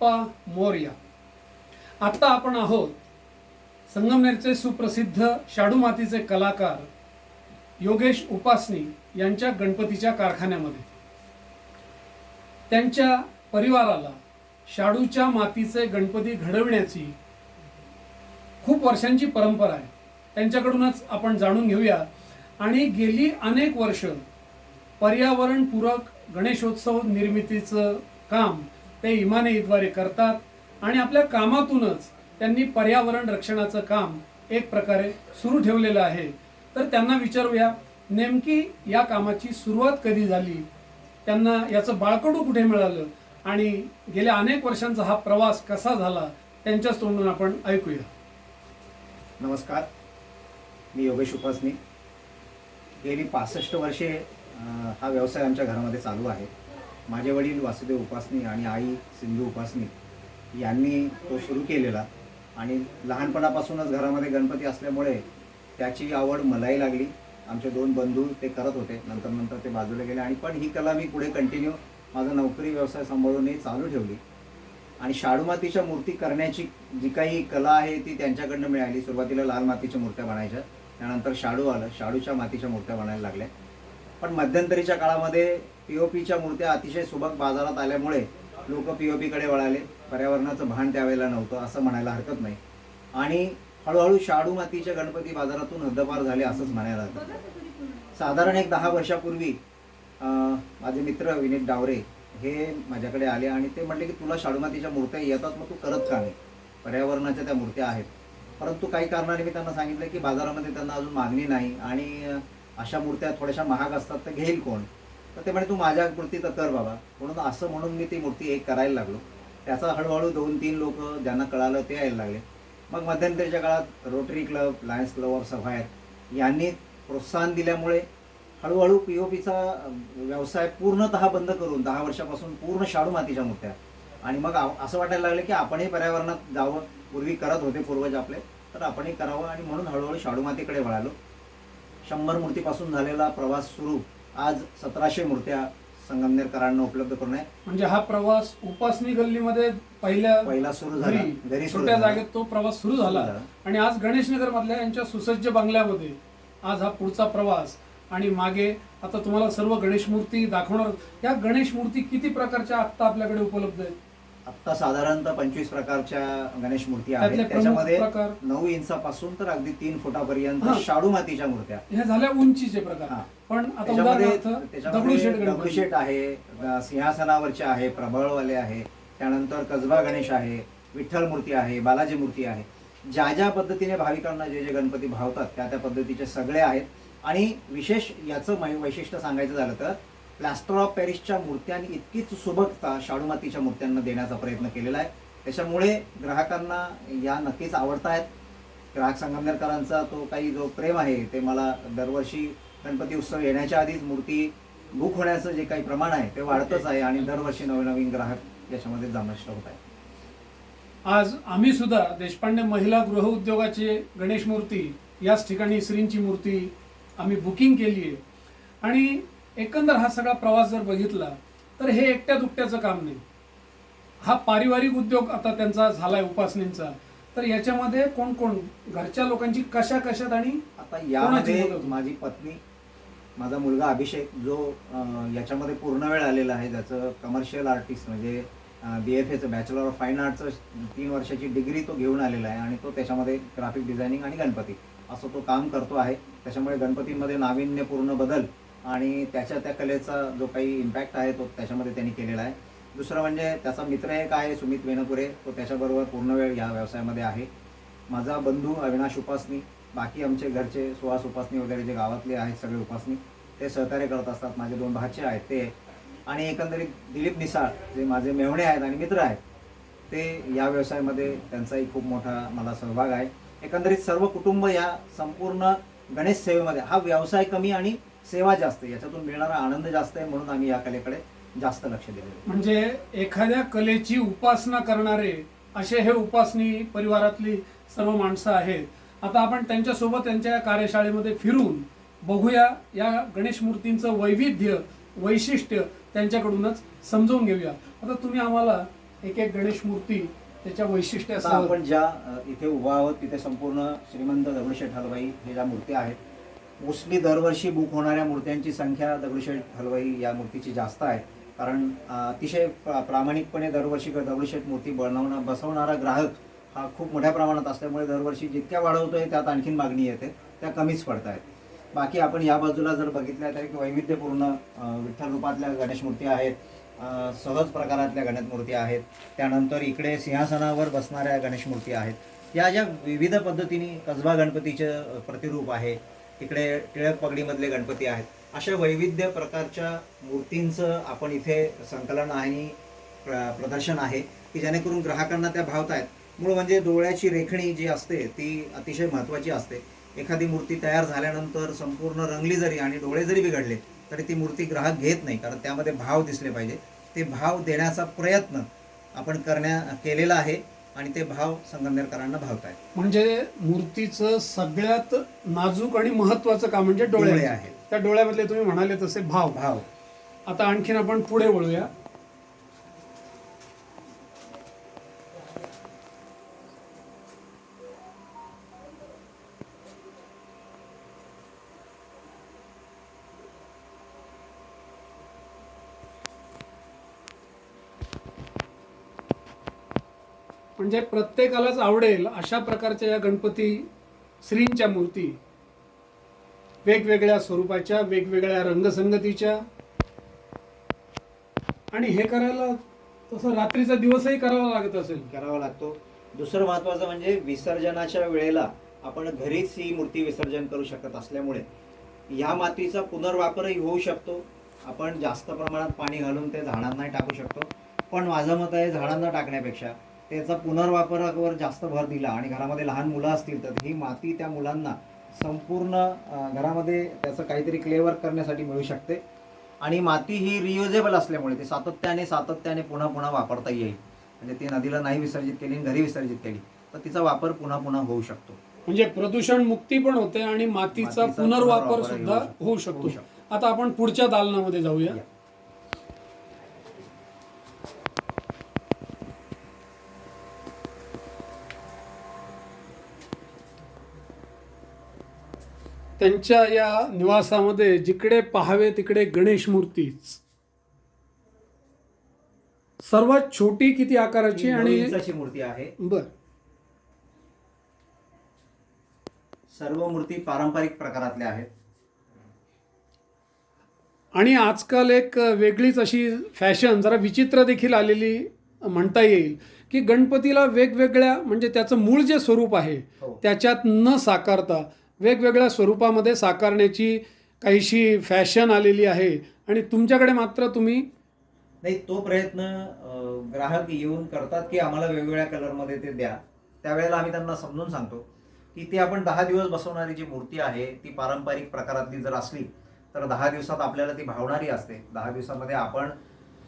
बाप्पा मोर्या. आत्ता आपण आहोत संगमनेरचे सुप्रसिद्ध शाडू मातीचे कलाकार योगेश उपासनी यांच्या गणपतीच्या कारखान्यामध्ये. त्यांच्या परिवाराला शाडूच्या मातीचे गणपती घडविण्याची खूप वर्षांची परंपरा आहे. त्यांच्याकडूनच आपण जाणून घेऊया. आणि गेली अनेक वर्ष पर्यावरणपूरक गणेशोत्सव निर्मितीचं काम ते इमानईद्वारे करतात आणि आपल्या कामातूनच त्यांनी पर्यावरण रक्षणाचं काम एक प्रकारे सुरू ठेवलेलं आहे. तर त्यांना विचारूया नेमकी या कामाची सुरुवात कधी झाली? त्यांना याचं बाळकडू कुठे मिळालं? आणि गेल्या अनेक वर्षांचा हा प्रवास कसा झाला? त्यांच्याच तोंडून आपण ऐकूया. नमस्कार. मी योगेश उपासनी. गेली पासष्ट वर्षे हा व्यवसाय आमच्या घरामध्ये चालू आहे. माझे वडील वासुदेव उपासनी आणि आई सिंधू उपासनी यांनी तो सुरू केलेला. आणि लहानपणापासूनच घरामध्ये गणपती असल्यामुळे त्याची आवड मलाही लागली. आमचे दोन बंधू ते करत होते. नंतर नंतर ते बाजूला गेले. आणि पण ही कला मी पुढे कंटिन्यू माझा नोकरी व्यवसाय सांभाळूनही चालू ठेवली. आणि शाडू मातीच्या मूर्ती करण्याची जी काही कला आहे ती त्यांच्याकडनं मिळाली. सुरुवातीला लाल मातीच्या मूर्त्या बनायच्या. त्यानंतर शाडू आलं. शाडूच्या मातीच्या मूर्त्या बनायला लागल्या. पण मध्यंतरीच्या काळामध्ये पी ओ पीच्या मूर्त्या अतिशय सुबक बाजारात आल्यामुळे लोक पी ओ पीकडे वळाले. पर्यावरणाचं भान त्यावेळेला नव्हतं असं म्हणायला हरकत नाही. आणि हळूहळू शाडू मातीच्या गणपती बाजारातून हद्दपार झाले असंच म्हणायला हरकत साधारण एक दहा वर्षापूर्वी माझे मित्र विनीत डावरे हे माझ्याकडे आले आणि ते म्हटले की तुला शाडूमातीच्या मूर्त्या येतात मग तू करत का नाही? पर्यावरणाच्या त्या मूर्त्या आहेत. परंतु काही कारणाने मी त्यांना सांगितलं की बाजारामध्ये त्यांना अजून मागणी नाही आणि अशा मूर्त्या थोड्याशा महाग असतात तर घेईल कोण? तर ते म्हणे तू माझ्या मूर्ती तर कर बाबा. म्हणून असं म्हणून मी ती मूर्ती एक करायला लागलो. त्याचा हळूहळू दोन तीन लोक ज्यांना कळालं ते यायला लागले. मग मध्यंतरीच्या काळात Rotary Club Lions Club of Sapphire यांनी प्रोत्साहन दिल्यामुळे हळूहळू पी ओ पीचा व्यवसाय पूर्णतः बंद करून दहा वर्षापासून पूर्ण शाडू मातीच्या मूर्त्या. आणि मग असं वाटायला लागलं की आपणही पर्यावरणात जावं. पूर्वी करत होते पूर्वज आपले तर आपणही करावं. आणि म्हणून हळूहळू शाडू मातीकडे वळालो. शंभर मूर्तीपासून झालेला प्रवास सुरू आज सतराशे मूर्त्या संगमनेरकरांना उपलब्ध करून आहे. म्हणजे हा प्रवास उपासनी गल्लीमध्ये पहिल्या पहिला सुरू झाला. घरी घरी सुरू छोट्या झाला. जागेत तो प्रवास सुरू झाला. झाला. आणि आज गणेशनगर मधल्या यांच्या सुसज्ज बंगल्यामध्ये आज हा पुढचा प्रवास. आणि मागे आता तुम्हाला सर्व गणेश मूर्ती दाखवणार. या गणेश मूर्ती किती प्रकारच्या आत्ता आपल्याकडे उपलब्ध आहेत? आत्ता साधारणतः पंचवीस प्रकारच्या गणेश मूर्ती त्यातले आहेत प्रमुख त्याच्यामध्ये प्रकार? नऊ इंचापासून तर अगदी तीन फुटापर्यंत हा. शाडू मातीच्या मूर्त्या. ह्या झाल्या उंचीचे प्रकार. हा. पण आता त्याच्यामध्ये उदाहरणार्थ त्याच्यामध्ये दगडूशेठ गणपती. दगडूशेठ आहे अ, सिंहासनावरचे आहे प्रबळवाले आहे त्यानंतर कसबा गणेश आहे विठ्ठल मूर्ती आहे बालाजी मूर्ती आहे. ज्या ज्या पद्धतीने भाविकांना जे जे गणपती भावतात त्या त्या पद्धतीचे सगळे आहेत. आणि विशेष याचं मै- वैशिष्ट्य सांगायचं झालं तर प्लास्टर ऑफ पॅरिसच्या मूर्त्यांनी इतकीच सुबकता शाडू मातीच्या मूर्त्यांना देण्याचा प्रयत्न केलेला आहे. त्याच्यामुळे ग्राहकांना या नक्कीच आवडत आहेत ग्राहक संगमनेरकरांचा तो काही जो प्रेम आहे ते मला दरवर्षी गणपती उत्सव येण्याच्या आधीच मूर्ती बुक होण्याचं जे काही प्रमाण आहे ते वाढतच आहे आणि दरवर्षी नवीन नवीन ग्राहक याच्यामध्ये जमाविष्ट होत आहे आज आम्ही सुद्धा देशपांडे महिला गृह उद्योगाची गणेश मूर्ती याच ठिकाणी श्रींची मूर्ती आम्ही बुकिंग केली आहे. आणि एकंदर हा सगळा प्रवास जर बघितला तर हे एकट्या दुकट्याचं काम नाही. हा पारिवारिक उद्योग आता त्यांचा झालाय उपासनेचा. तर याच्यामध्ये कोण कोण? घरच्या लोकांची कशा कशात आणि आता यामध्ये? माझी पत्नी माझा मुलगा अभिषेक जो याच्यामध्ये पूर्ण वेळ आलेला आहे ज्याचं कमर्शियल आर्टिस्ट म्हणजे बी एफ एचं बॅचलर ऑफ फाईन आर्टचं तीन वर्षाची डिग्री तो घेऊन आलेला आहे आणि तो त्याच्यामध्ये ग्राफिक डिझायनिंग आणि गणपती असं तो काम करतो आहे. त्याच्यामुळे गणपतीमध्ये नाविन्यपूर्ण बदल आणि त्याच्या त्या कलेचा जो काही इम्पॅक्ट आहे तो त्याच्यामध्ये त्यांनी केलेला आहे. दुसरं म्हणजे त्याचा मित्र एक आहे सुमित वेनपुरे तो त्याच्याबरोबर पूर्ण वेळ या व्यवसायामध्ये आहे. माझा बंधू अविनाश उपासनी बाकी आमचे घरचे सुहास उपासनी वगैरे जे गावातले आहेत सगळे उपासनी ते सहकार्य करत असतात. माझे दोन भाचे आहेत ते. आणि एकंदरीत दिलीप निसाळ जे माझे मेवणे आहेत आणि मित्र आहेत ते या व्यवसायामध्ये त्यांचाही खूप मोठा मला सहभाग आहे. एकंदरीत सर्व कुटुंब या संपूर्ण गणेश सेवेमध्ये हा व्यवसाय कमी आणि सेवा जास्त याच्यातून मिळणारा आनंद जास्त आहे म्हणून आम्ही या कलेकडे जास्त लक्ष आहे. म्हणजे एखाद्या कलेची उपासना करणारे असे हे उपासनी परिवारातली सर्व माणसं आहेत. आता आपण त्यांच्यासोबत त्यांच्या या कार्यशाळेमध्ये फिरून बघूया या गणेश मूर्तींचं वैविध्य वैशिष्ट्य त्यांच्याकडूनच समजून घेऊया. आता तुम्ही आम्हाला एक एक गणेश मूर्ती त्याच्या आता वैशिष्ट्यासह आपण ज्या इथे उभा आहोत तिथे संपूर्ण श्रीमंत दगडूशेठ हलवाई हे ज्या मूर्त्या आहेत मोस्टली दरवर्षी बुक होणाऱ्या मूर्त्यांची संख्या दगडूशेठ हलवाई या मूर्तीची जास्त आहे. कारण अतिशय प्रा- प्रामाणिकपणे दरवर्षी दगडूशेठ मूर्ती बनवणं बसवणारा ग्राहक हा खूप मोठ्या प्रमाणात असल्यामुळे दरवर्षी जितक्या वाढवतोय त्यात आणखीन मागणी येते. त्या कमीच पडत आहेत बाकी आपण या बाजूला जर बघितल्या तर एक वैविध्यपूर्ण विठ्ठल रूपातल्या गणेश मूर्ती आहेत. सहज प्रकारातल्या गणेश मूर्ती आहेत. त्यानंतर इकडे सिंहासनावर बसणाऱ्या गणेश मूर्ती आहेत. या ज्या विविध पद्धतीने कसबा गणपतीचं प्रतिरूप आहे इकडे टिळक पगडीमधले गणपती आहेत. अशा वैविध्य प्रकारच्या मूर्तींचं आपण इथे संकलन आणि प्र- प्रदर्शन आहे की जेणेकरून ग्राहकांना त्या भावत आहेत. मूळ म्हणजे डोळ्याची रेखणी जी असते ती अतिशय महत्त्वाची असते. एखादी मूर्ती तयार झाल्यानंतर संपूर्ण रंगली जरी आणि डोळे जरी बिघडले तरी ती मूर्ती ग्राहक घेत नाही कारण त्यामध्ये भाव दिसले पाहिजे. ते भाव देण्याचा प्रयत्न आपण करण्या केलेला आहे. आणि ते भाव संगमनेरकरांना भावत आहेत म्हणजे मूर्तीचं सगळ्यात नाजूक आणि महत्वाचं काम म्हणजे डोळे डोळे आहेत. त्या डोळ्यामधले तुम्ही म्हणाले तसे भाव. भाव. आता आणखीन आपण पुढे वळूया. म्हणजे प्रत्येकालाच आवडेल अशा प्रकारच्या या गणपती श्रींच्या मूर्ती. वेगवेगळ्या स्वरूपाच्या वेगवेगळ्या रंगसंगतीच्या. आणि हे करायला तसं रात्रीचा दिवसही करावा लागत असेल. करावा लागतो. दुसरं महत्वाचं म्हणजे विसर्जनाच्या वेळेला आपण घरीच ही मूर्ती विसर्जन करू शकत असल्यामुळे या मातीचा पुनर्वापरही होऊ शकतो. आपण जास्त प्रमाणात पाणी घालून ते झाडांनाही टाकू शकतो. पण माझं मत आहे झाडांना टाकण्यापेक्षा त्याचा पुनर्वापरावर जास्त भर दिला आणि घरामध्ये लहान मुलं असतील तर ही माती त्या मुलांना संपूर्ण घरामध्ये त्याचं काहीतरी क्लेवर करण्यासाठी मिळू शकते. आणि माती ही रियुजेबल असल्यामुळे ती सातत्याने सातत्याने पुन्हा पुन्हा वापरता येईल. म्हणजे ती नदीला नाही विसर्जित केली आणि घरी विसर्जित केली तर तिचा वापर पुन्हा पुन्हा होऊ शकतो. म्हणजे प्रदूषण मुक्ती पण होते आणि मातीचा पुनर्वापर सुद्धा होऊ शकतो. आता आपण पुढच्या दालनामध्ये जाऊया. त्यांच्या या निवासामध्ये जिकडे पाहावे तिकडे गणेश मूर्तीच. सर्वात छोटी किती आकाराची आणि मूर्ती आहे. बर. सर्व मूर्ती पारंपरिक प्रकारातल्या आहेत. आणि आजकाल एक वेगळीच अशी फॅशन जरा विचित्र देखील आलेली म्हणता येईल की गणपतीला वेगवेगळ्या म्हणजे त्याचं मूळ जे स्वरूप आहे हो. त्याच्यात न साकारता वेगवेगळ्या स्वरूपामध्ये साकारण्याची काहीशी फॅशन आलेली आहे आणि तुमच्याकडे मात्र तुम्ही नाही तो प्रयत्न अं, ग्राहक येऊन करतात की आम्हाला वेगवेगळ्या कलरमध्ये ते द्या. त्यावेळेला आम्ही त्यांना समजून सांगतो की ती आपण दहा दिवस बसवणारी जी मूर्ती आहे ती पारंपरिक प्रकारातली जर असली तर दहा दिवसात आपल्याला ती भावणारी असते. दहा दिवसामध्ये आपण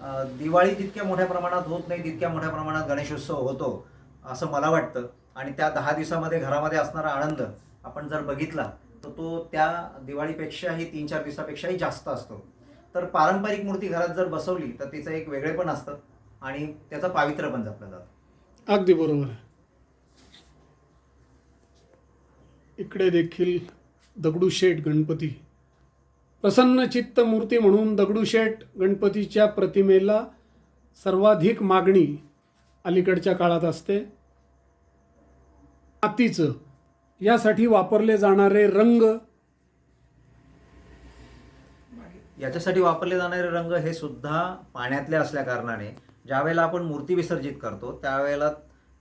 अं, दिवाळी जितक्या मोठ्या प्रमाणात होत नाही तितक्या मोठ्या प्रमाणात गणेशोत्सव होतो असं मला वाटतं. आणि त्या दहा दिवसामध्ये घरामध्ये असणारा आनंद आपण जर बघितला तर तो त्या दिवाळीपेक्षाही तीन चार दिवसापेक्षाही जास्त असतो. तर पारंपरिक मूर्ती घरात जर बसवली तर तिचं एक वेगळे पण असतं आणि त्याचं पावित्र्य पण जपलं जातं. अगदी बरोबर इकडे देखील दगडूशेठ गणपती. प्रसन्न चित्त मूर्ती म्हणून दगडूशेठ गणपतीच्या प्रतिमेला सर्वाधिक मागणी अलीकडच्या काळात असते. मातीचं यासाठी वापरले जाणारे रंग. याच्यासाठी वापरले जाणारे रंग हे सुद्धा पाण्यातले असल्या कारणाने ज्यावेळेला आपण मूर्ती विसर्जित करतो त्यावेळेला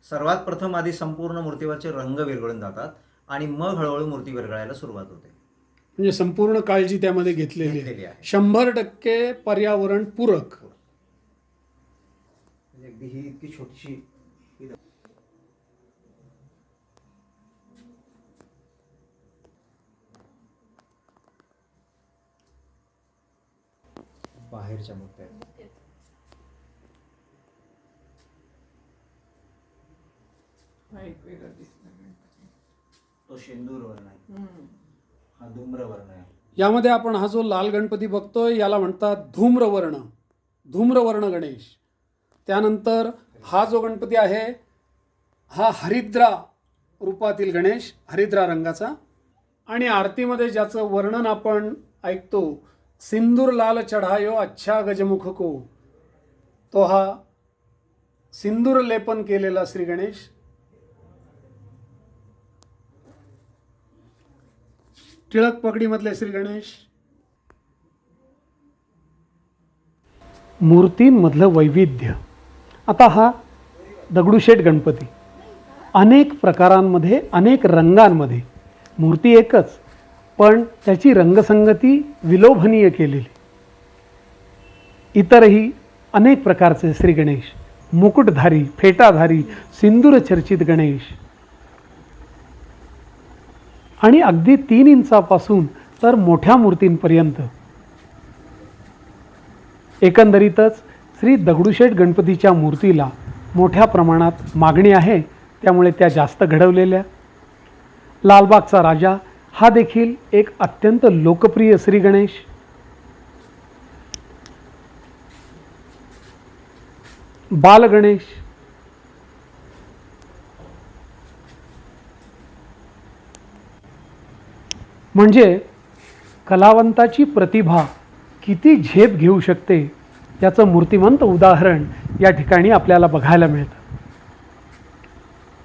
सर्वात प्रथम आधी संपूर्ण मूर्तीवरचे रंग विरघळून जातात आणि मग हळूहळू मूर्ती विरघळायला सुरुवात होते. म्हणजे संपूर्ण काळजी त्यामध्ये घेतलेली आहे. शंभर टक्के पर्यावरण पूरक. म्हणजे अगदी ही इतकी छोटीशी गणपती. तो शेंदूर वर्ण आहे. हा धूम्र वर्ण आहे. यामध्ये आपण हा जो लाल गणपती बघतोय याला म्हणतात धूम्रवर्ण. धूम्रवर्ण गणेश. त्यानंतर हा जो गणपती आहे हा हरिद्रा रूपातील गणेश हरिद्रा रंगाचा. आणि आरतीमध्ये ज्याचं वर्णन आपण ऐकतो सिंदूर लाल चढायो अच्छा गजमुख को. तो हा सिंदूर लेपन केलेला श्री गणेश. टिळक पगडीमधले श्री गणेश. मूर्तींमधलं वैविध्य. आता हा दगडूशेठ गणपती. अनेक प्रकारांमध्ये अनेक रंगांमध्ये. मूर्ती एकच. पण त्याची रंगसंगती विलोभनीय केलेली. इतरही अनेक प्रकारचे श्री गणेश मुकुटधारी फेटाधारी सिंदूरचर्चित गणेश. आणि अगदी तीन इंचापासून तर मोठ्या मूर्तींपर्यंत. एकंदरीतच श्री दगडूशेठ गणपतीच्या मूर्तीला मोठ्या प्रमाणात मागणी आहे त्यामुळे त्या जास्त घडवलेल्या. लालबागचा राजा हा देखील एक अत्यंत लोकप्रिय श्री गणेश. बालगणेश म्हणजे कलावंताची प्रतिभा किती झेप घेऊ शकते याचं मूर्तिमंत उदाहरण या ठिकाणी आपल्याला बघायला मिळतं.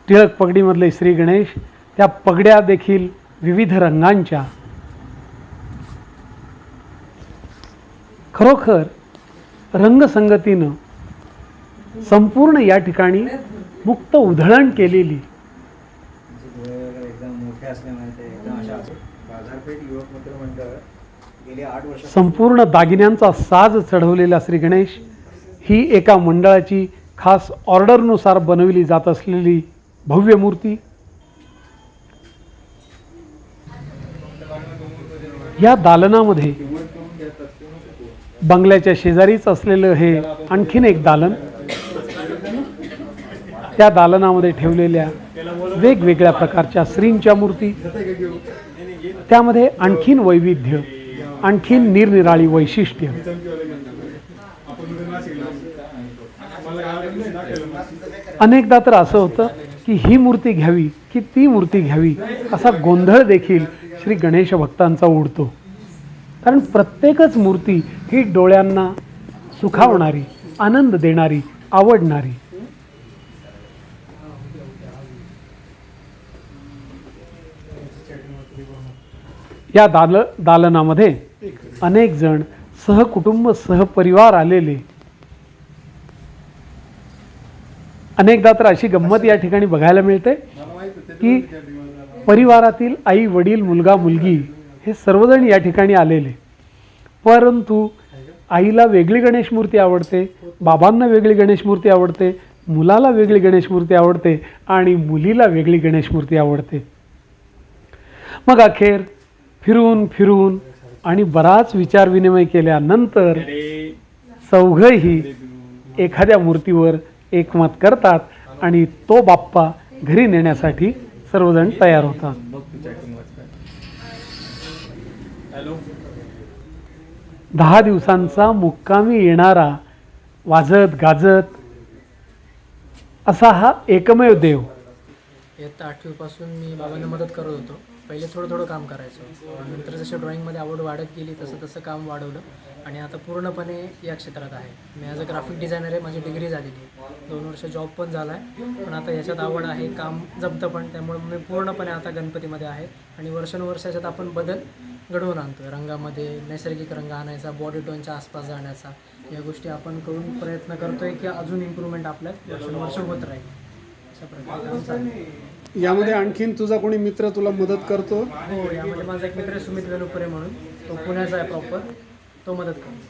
टिळक पगडीमधले श्री गणेश त्या पगड्या देखील विविध रंगांच्या. खरोखर रंगसंगतीनं संपूर्ण या ठिकाणी मुक्त उधळण केलेली. संपूर्ण दागिन्यांचा साज चढवलेला श्री गणेश ही एका मंडळाची खास ऑर्डरनुसार बनविली जात असलेली भव्य मूर्ती या दालनामध्ये बंगल्याच्या शेजारीच असलेलं हे आणखीन एक दालन. त्या दालनामध्ये ठेवलेल्या वेगवेगळ्या प्रकारच्या श्रींच्या मूर्ती. त्यामध्ये आणखीन वैविध्य आणखीन निरनिराळी वैशिष्ट्य. अनेकदा तर असं होतं की ही मूर्ती घ्यावी की ती मूर्ती घ्यावी असा गोंधळ देखील श्री गणेश भक्तांचा उडतो. कारण प्रत्येकच मूर्ती ही डोळ्यांना सुखावणारी आनंद देणारी आवडणारी. या दाल दालनामध्ये अनेक जण सहकुटुंब सहपरिवार आलेले. अनेकदा तर अशी गंमत या ठिकाणी बघायला मिळते की परिवारातील आई वडील मुलगा मुलगी हे सर्वजण या ठिकाणी आलेले. परंतु आईला वेगळी गणेश मूर्ती आवडते बाबांना वेगळी गणेश मूर्ती आवडते मुलाला वेगळी गणेश मूर्ती आवडते आणि मुलीला वेगळी गणेश मूर्ती आवडते. मग अखेर फिरून फिरून आणि बराच विचारविनिमय केल्यानंतर चौघही एखाद्या मूर्तीवर एकमत करतात आणि तो बाप्पा घरी नेण्यासाठी सर्वजण तयार होतात दहा दिवसांचा मुक्कामी येणारा वाजत गाजत असा हा एकमेव देव. इयत्ता आठवीपासून मी बाबांना मदत करत होतो. पहिले थोडं थोडं काम करायचो. नंतर जसं ड्रॉईंगमध्ये आवड वाढत गेली तसं तसं काम वाढवलं. आणि आता पूर्णपणे या क्षेत्रात आहे. मी ॲज अ ग्राफिक डिझायनर आहे माझी डिग्री झालेली आहे. दोन वर्ष जॉब पण झाला आहे पण आता याच्यात आवड आहे काम जमतं पण. त्यामुळे मी पूर्णपणे आता गणपतीमध्ये आहे. आणि वर्षानुवर्ष याच्यात आपण बदल घडवून आणतो रंगामध्ये नैसर्गिक रंग आणायचा बॉडी टोनच्या आसपास जाण्याचा. या गोष्टी आपण करून प्रयत्न करतोय की अजून इम्प्रूव्हमेंट आपल्यात वर्षानुवर्ष होत राहील. अशा प्रकारे काम चालू यामध्ये आणखीन तुझा कोणी मित्र तुला मदत करतो? हो यामध्ये माझा एक मित्र सुमित वेलुपुरे म्हणून. तो पुण्याचा आहे प्रॉपर तो मदत करतो.